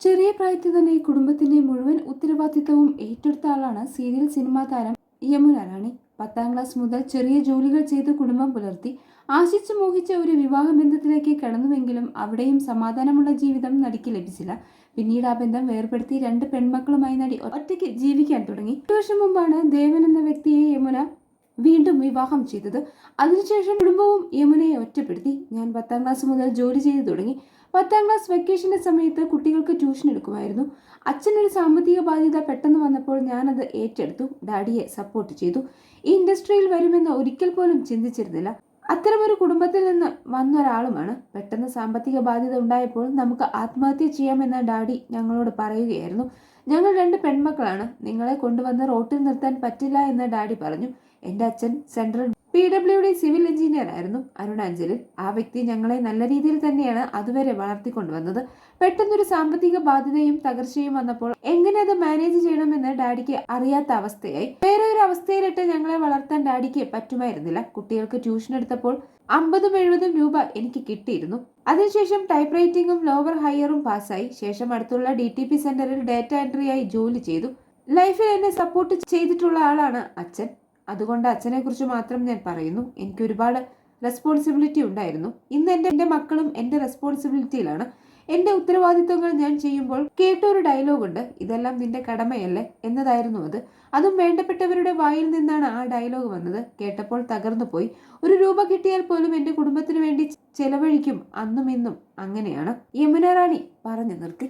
ചെറിയ പ്രായത്തിൽ തന്നെ കുടുംബത്തിന്റെ മുഴുവൻ ഉത്തരവാദിത്തവും ഏറ്റെടുത്ത ആളാണ് സീരിയൽ സിനിമാ താരം യമുന റാണി. പത്താം ക്ലാസ് മുതൽ ചെറിയ ജോലികൾ ചെയ്ത് കുടുംബം പുലർത്തി. ആശിച്ചു മോഹിച്ച ഒരു വിവാഹ ബന്ധത്തിലേക്ക് കടന്നുവെങ്കിലും അവിടെയും സമാധാനമുള്ള ജീവിതം നടിക്ക് ലഭിച്ചില്ല. പിന്നീട് ആ ബന്ധം വേർപെടുത്തി രണ്ട് പെൺമക്കളുമായി നടി ഒറ്റയ്ക്ക് ജീവിക്കാൻ തുടങ്ങി. എട്ട് വർഷം മുമ്പാണ് ദേവൻ എന്ന വ്യക്തിയെ യമുന വീണ്ടും വിവാഹം ചെയ്തത്. അതിനുശേഷം കുടുംബവും യമുനയെ ഒറ്റപ്പെടുത്തി. ഞാൻ പത്താം ക്ലാസ് മുതൽ ജോലി ചെയ്തു തുടങ്ങി. പത്താം ക്ലാസ് വെക്കേഷന്റെ സമയത്ത് കുട്ടികൾക്ക് ട്യൂഷൻ എടുക്കുമായിരുന്നു. അച്ഛനൊരു സാമ്പത്തിക ബാധ്യത പെട്ടെന്ന് വന്നപ്പോൾ ഞാനത് ഏറ്റെടുത്തു. ഡാഡിയെ സപ്പോർട്ട് ചെയ്തു. ഈ ഇൻഡസ്ട്രിയിൽ വരുമെന്ന് ഒരിക്കൽ പോലും ചിന്തിച്ചിരുന്നില്ല. അത്തരമൊരു കുടുംബത്തിൽ നിന്ന് വന്ന ഒരാളുമാണ് പെട്ടെന്ന് സാമ്പത്തിക ബാധ്യത ഉണ്ടായപ്പോൾ നമുക്ക് ആത്മഹത്യ ചെയ്യാമെന്ന് ഡാഡി ഞങ്ങളോട് പറയുകയായിരുന്നു. ഞങ്ങൾ രണ്ട് പെൺമക്കളാണ്. നിങ്ങളെ കൊണ്ടുവന്ന് റോട്ടിൽ നിർത്താൻ പറ്റില്ല എന്ന് ഡാഡി പറഞ്ഞു. എന്റെ അച്ഛൻ central P W D civil engineer ആയിരുന്നു അരുണാചലിൽ ആ വ്യക്തി ഞങ്ങളെ നല്ല രീതിയിൽ തന്നെയാണ് അതുവരെ വളർത്തിക്കൊണ്ടുവന്നത്. പെട്ടെന്നൊരു സാമ്പത്തിക ബാധ്യതയും തകർച്ചയും വന്നപ്പോൾ എങ്ങനെ അത് മാനേജ് ചെയ്യണമെന്ന് ഡാഡിക്ക് അറിയാത്ത അവസ്ഥയായി. വേറെ ഒരു അവസ്ഥയിലിട്ട് ഞങ്ങളെ വളർത്താൻ ഡാഡിക്ക് പറ്റുമായിരുന്നില്ല. കുട്ടികൾക്ക് ട്യൂഷൻ എടുത്തപ്പോൾ അമ്പതും എഴുപതും രൂപ എനിക്ക് കിട്ടിയിരുന്നു. അതിനുശേഷം ടൈപ്പ് റൈറ്റിംഗും ലോവർ ഹയറും പാസ്സായി. ശേഷം അടുത്തുള്ള ഡി ടി പി സെന്ററിൽ ഡാറ്റ എൻട്രിയായി ജോലി ചെയ്തു. ലൈഫിൽ എന്നെ സപ്പോർട്ട് ചെയ്തിട്ടുള്ള ആളാണ് അച്ഛൻ. അതുകൊണ്ട് അച്ഛനെ കുറിച്ച് മാത്രം ഞാൻ പറയുന്നു. എനിക്ക് ഒരുപാട് റെസ്പോൺസിബിലിറ്റി ഉണ്ടായിരുന്നു. ഇന്ന് എന്റെ എന്റെ മക്കളും എന്റെ റെസ്പോൺസിബിലിറ്റിയിലാണ് എന്റെ ഉത്തരവാദിത്വങ്ങൾ ഞാൻ ചെയ്യുമ്പോൾ കേട്ടൊരു ഡയലോഗുണ്ട് ഇതെല്ലാം നിന്റെ കടമയല്ലേ എന്നതായിരുന്നു അത്. അതും വേണ്ടപ്പെട്ടവരുടെ വായിൽ നിന്നാണ് ആ ഡയലോഗ് വന്നത്. കേട്ടപ്പോൾ തകർന്നു പോയി. ഒരു രൂപ കിട്ടിയാൽ പോലും എന്റെ കുടുംബത്തിന് വേണ്ടി ചെലവഴിക്കും. അന്നും ഇന്നും അങ്ങനെയാണ്. യമുന റാണി പറഞ്ഞു നിർത്തി.